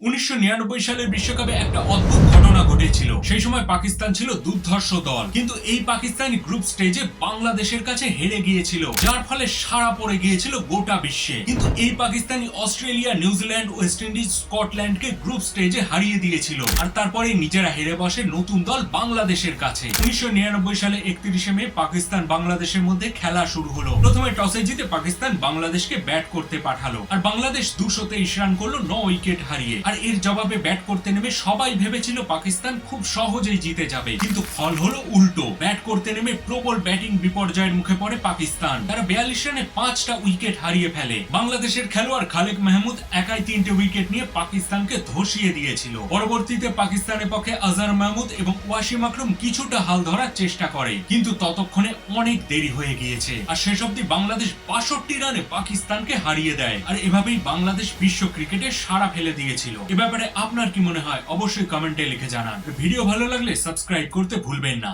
উনিশশো সালের বিশ্বকাপে একটা অদ্ভুত ঘটনা ঘটেছিল। সেই সময় পাকিস্তান ছিল দুর্ধর্ষ দল। কিন্তু এই পাকিস্তানি গ্রুপ স্টেজে বাংলাদেশের কাছে হেরে গিয়েছিল। যার ফলে সারা পড়ে গিয়েছিল গোটা বিশ্বে। কিন্তু এই Pakistani Australia New Zealand West Indies, স্কটল্যান্ডকে group স্টেজে হারিয়ে দিয়েছিল। আর তারপরে নিজেরা হেরে বসে নতুন দল বাংলাদেশের কাছে। উনিশশো সালে একত্রিশে মে পাকিস্তান বাংলাদেশের মধ্যে খেলা শুরু হলো। প্রথমে টসে জিতে পাকিস্তান বাংলাদেশকে ব্যাট করতে পাঠালো। আর বাংলাদেশ দুশো তেইশ রান করল, ন উইকেট হারিয়ে। আর এর জবাবে ব্যাট করতে নেমে সবাই ভেবেছিল পাকিস্তান খুব সহজেই জিতে যাবে। কিন্তু ফল হলো উল্টো। ব্যাট করতে নেমে প্রবল ব্যাটিং বিপর্যয়ের মুখে পড়ে পাকিস্তান। তারা বিয়াল্লিশ রানে পাঁচটা উইকেট হারিয়ে ফেলে। বাংলাদেশের খেলোয়াড় খালেক মাহমুদ একাই তিনটে উইকেট নিয়ে পাকিস্তানকে ধসিয়ে দিয়েছিল। পরবর্তীতে পাকিস্তানের পক্ষে আজহার মাহমুদ এবং ওয়াসিম আকরম কিছুটা হাল ধরার চেষ্টা করে। কিন্তু ততক্ষণে অনেক দেরি হয়ে গিয়েছে। আর শেষ অব্দি বাংলাদেশ বাষট্টি রানে পাকিস্তানকে হারিয়ে দেয়। আর এভাবেই বাংলাদেশ বিশ্ব ক্রিকেটে সাড়া ফেলে দিয়েছিল। এ ব্যাপারে আপনার কি মনে হয়? অবশ্যই কমেন্টে লিখে জানান। ভিডিও ভালো লাগলে সাবস্ক্রাইব করতে ভুলবেন না।